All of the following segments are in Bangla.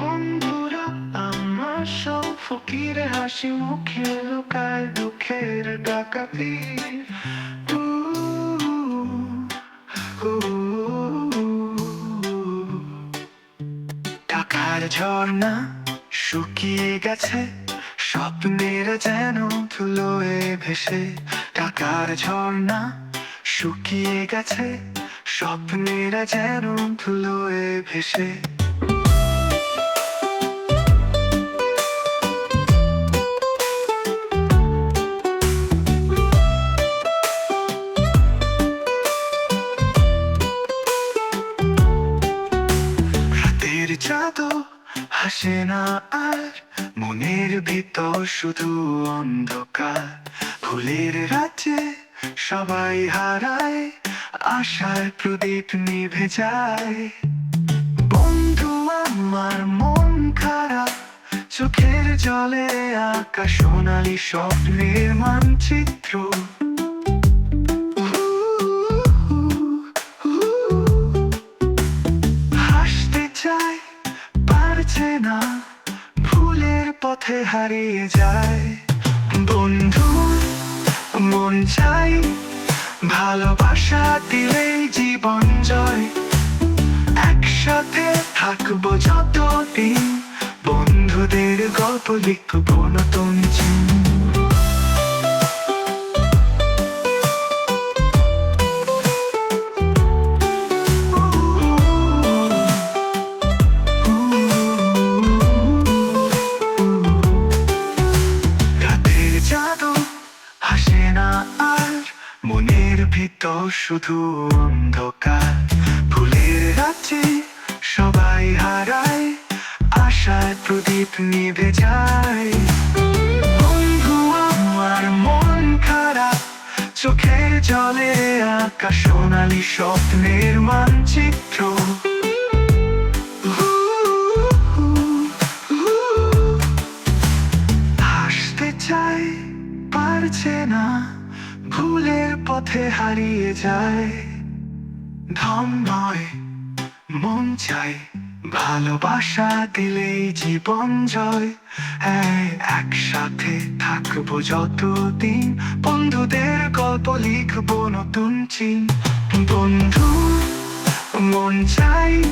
বন্ধুরা, আমার সব ফকিরে হাসি মুখে লুকায় দুঃখের ডাকাতি। টাকার ঝর্ণা শুকিয়ে গেছে, স্বপ্নের যেন ধুলোয় ভেসে। টাকার ঝর্ণা শুকিয়ে গেছে, স্বপ্নের যেন ধুলোয় ভেসে। চাঁদও হাসে না আর। মনের ভিতর শুধু অন্ধকার। ফুলের রাজ্যে সবাই হারায়, আশার প্রদীপ নিভে যায়। বন্ধু, আমার মন খারাপ, চোখের জলে আঁকা সোনালি স্বপ্নের মানচিত্র। পথে হারিয়ে যায়। বন্ধু, মন চাই ভালোবাসা দিলেই জীবন জয়। একসাথে থাকব যতদিন, বন্ধুদের গল্প লিখব নতুন চিন ভিতর শুধু অন্ধকার। ফুলের রাজ্যে সবাই হারায়, আশার প্রদীপ নিভে যায়। বন্ধু, আমার মন খারাপ চোখের জলে আঁকা সোনালি স্বপ্নের মানচিত্র। হাসতে চাই, পারছে না। ভুলের পথে হারিয়ে যায়। ধম নয় মন চাই ভালোবাসা দিলেই জীবন জয়। হ্যাঁ একসাথে থাকব যতদিন, বন্ধুদের গল্প লিখব নতুন চিন। বন্ধু, মন চাই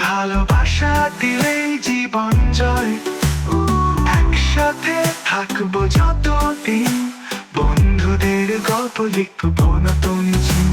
ভালোবাসা দিলেই জীবন জয়। একসাথে থাকব যতদিন। গল্প লিখব নতুন চিন